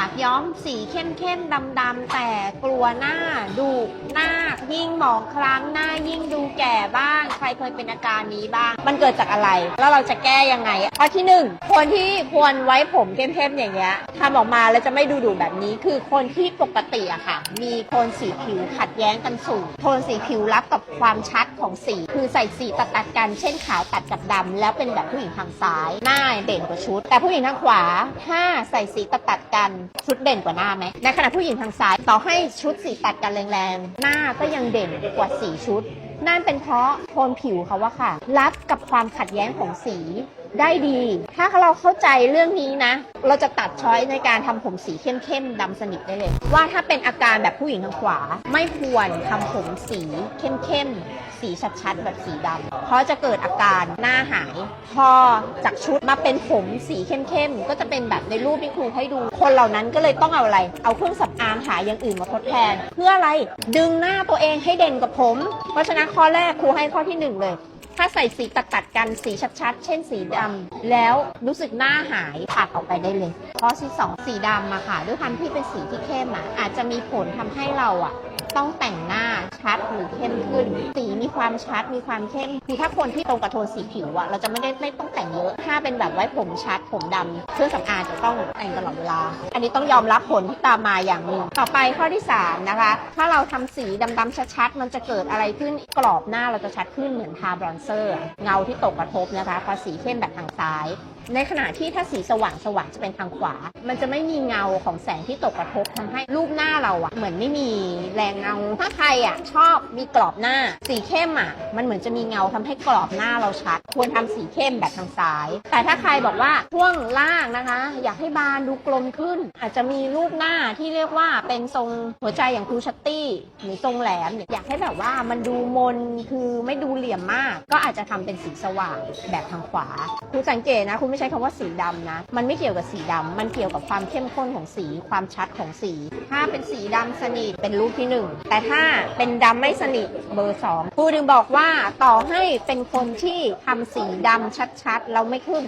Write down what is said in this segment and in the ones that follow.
ากย้อมสีเข้มๆดำๆแต่กลัวหน้าดุหน้ายิ่งหมองคล้ำหน้ายิ่งดูแก่บ้าง รเคยเป็นอาการนี้บ้าง มันเกิดจากอะไร แล้วเราจะแก้ยังไงข้อที่หนึ่งคนที่ควรไว้ผมเข้มๆอย่างเงี้ยทำออกมาแล้วจะไม่ดูดุแบบนี้ คือคนที่ปกติอะค่ะ มีโทนสีผิวขัดแย้งกันสูงโทนสีผิวรับกับความชัดของสี คือใส่สีตัดตัดกันเช่นขาวตัดกับดำแล้วเป็นแบบผู้หญิงทางซ้าย หน้าเด่นกว่าชุด แต่ผู้หญิงทางขวาถ้าใส่สีตัดตัดกันชุดเด่นกว่าหน้าไหมในขณะผู้หญิงทางซ้ายต่อให้ชุดสีตัดกันแรงๆหน้าก็ยังเด่นกว่าสีชุด นั่นเป็นเพราะโทนผิวเขาว่าค่ะ รับกับความขัดแย้งของสีได้ดี ถ้าเราเข้าใจเรื่องนี้นะ เราจะตัดช้อยในการทำผมสีเข้มๆดำสนิทได้เลย ว่าถ้าเป็นอาการแบบผู้หญิงทางขวา ไม่ควรทำผมสีเข้มๆสีชัดๆแบบสีดำเพราะจะเกิดอาการหน้าหาย พอจากชุดมาเป็นผมสีเข้มๆก็จะเป็นแบบในรูปที่ครูให้ดู คนเหล่านั้นก็เลยต้องเอาอะไร เอาเครื่องสำอางหาอย่างอื่นมาทดแทน เพื่ออะไรดึงหน้าตัวเองให้เด่นกับผม เพราะฉะนั้นข้อแรกครูให้ข้อที่หนึ่งเลย ถ้าใส่สีตัดตัดๆกันสีชัดๆ เช่นสีดำแล้วรู้สึกหน้าหายตัดออกไปได้เลยข้อที่สองสีดำอะค่ะ ด้วยความที่เป็นสีที่เข้มอะอาจจะมีผลทำให้เราอะต้องแต่งหน้าชัดหรือเข้มขึ้น สีมีความชัดมีความเข้มคือถ้าคนที่ตรงกับโทนสีผิวอะเราจะไม่ได้ไม่ต้องแต่งเยอะถ้าเป็นแบบไว้ผมชัดผมดำเครื่องสำอางจะต้องแต่งตลอดเวลา อันนี้ต้องยอมรับผลที่ตามมาอย่างหนึ่งต่อไปข้อที่สามนะคะ ถ้าเราทำสีดำๆชัดๆมันจะเกิดอะไรขึ้นกรอบหน้าเราจะชัดขึ้นเหมือนทาบรอนเซอร์เงาที่ตกกระทบนะคะพอสีเข้มแบบทางซ้าย ในขณะที่ถ้าสีสว่างสว่างจะเป็นทางขวา มันจะไม่มีเงาของแสงที่ตกกระทบทำให้รูปหน้าเราอะเหมือนไม่มีแรงเงาถ้าใครอะชอบมีกรอบหน้า สีเข้มอะ มันเหมือนจะมีเงาทำให้กรอบหน้าเราชัด ควรทำสีเข้มแบบทางซ้าย แต่ถ้าใครบอกว่าช่วงล่างนะคะ อยากให้บานดูกลมขึ้น อาจจะมีรูปหน้าที่เรียกว่าเป็นทรงหัวใจอย่างครูชัตตี้หรือทรงแหลมอยากให้แบบว่ามันดูมนคือไม่ดูเหลี่ยมมาก ก็อาจจะทำเป็นสีสว่างแบบทางขวาครูสังเกตนะ คุณไม่ใช้คำว่าสีดำนะ มันไม่เกี่ยวกับสีดำมันเกี่ยวกับความเข้มข้นของสี ความชัดของสี ถ้าเป็นสีดำสนิทเป็นรูปที่หนึ่งแต่ถ้าเป็นดำไม่สนิทเบอร์สองครูถึงบอกว่าต่อให้เป็นคนที่ทำสีดำชัดๆ เราไม่ขึ้น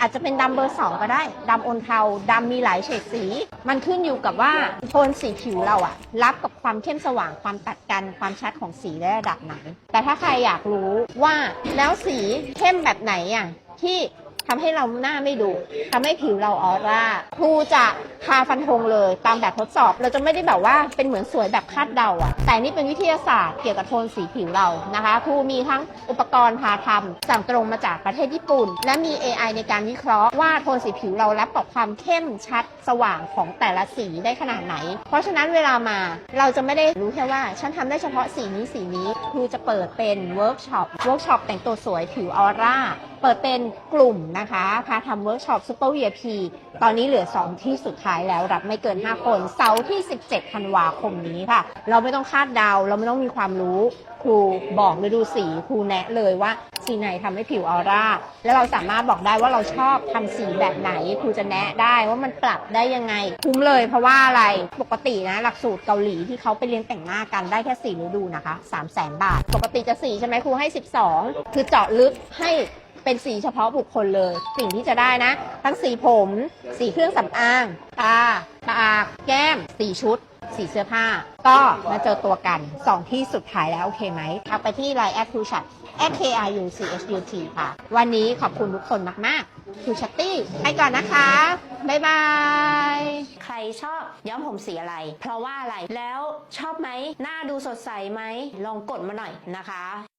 อาจจะเป็นดำเบอร์สองก็ได้ดำโอนเทาดำมีหลายเฉดสี มันขึ้นอยู่กับว่าโทนสีผิวเราอะรับกับความเข้มสว่างความตัดกันความชัดของสีได้ระดับไหน แต่ถ้าใครอยากรู้ว่าแล้วสีเข้มแบบไหนอะที่ ทำให้เราหน้าไม่ดูทำให้ผิวเราออร่าครูจะพาฟันธงเลย ตามแบบทดสอบ เราจะไม่ได้แบบว่าเป็นเหมือนสวยแบบคาดเดาอะแต่นี่เป็นวิทยาศาสตร์เกี่ยวกับโทนสีผิวเรานะคะครูมีทั้งอุปกรณ์พาทำสั่งตรงมาจากประเทศญี่ปุ่น และมี AI ในการวิเคราะห์ว่าโทนสีผิวเรารับกับความเข้มชัดสว่างของแต่ละสีได้ขนาดไหน เพราะฉะนั้นเวลามาเราจะไม่ได้รู้แค่ว่า ฉันทำได้เฉพาะสีนี้สีนี้ครูจะเปิดเป็นเวิร์กช็อปเวิร์กช็อปแต่งตัวสวยผิวออร่า เปิดเป็นกลุ่มนะคะพาทำเวิร์กช็อปซูเปอร์ VIP ตอนนี้เหลือ 2 ที่สุดท้ายแล้วรับไม่เกิน 5 คน เสาร์ที่ 17ธันวาคมนี้ค่ะ เราไม่ต้องคาดเดา เราไม่ต้องมีความรู้ ครูบอกฤดูสีครูแนะเลยว่าสีไหนทำให้ผิวออร่า แล้วเราสามารถบอกได้ว่าเราชอบทำสีแบบไหน ครูจะแนะได้ว่ามันปรับได้ยังไง คุ้มเลยเพราะว่าอะไร ปกตินะหลักสูตรเกาหลีที่เขาไปเรียนแต่งหน้ากันได้แค่4ฤดูนะคะ 3 0 0 0 0 0 บาท ปกติจะ4ใช่ไหมครูให้ 12 คือเจาะลึกให้ เป็นสีเฉพาะบุคคลเลย สิ่งที่จะได้นะ ทั้งสีผม สีเครื่องสำอาง ตา ปาก แก้ม สีชุด สีเสื้อผ้า ก็มาเจอตัวกัน 2 ที่สุดท้ายแล้ว โอเคไหมทักไปที่ Line แอดคูชัด k r u c h u t ค่ะ วันนี้ขอบคุณทุกคนมากๆคูชัตตี้ไปก่อนนะคะ บ๊ายบาย ใครชอบย้อมผมสีอะไร เพราะว่าอะไร แล้วชอบไหม หน้าดูสดใสไหม ลองกดมาหน่อยนะคะ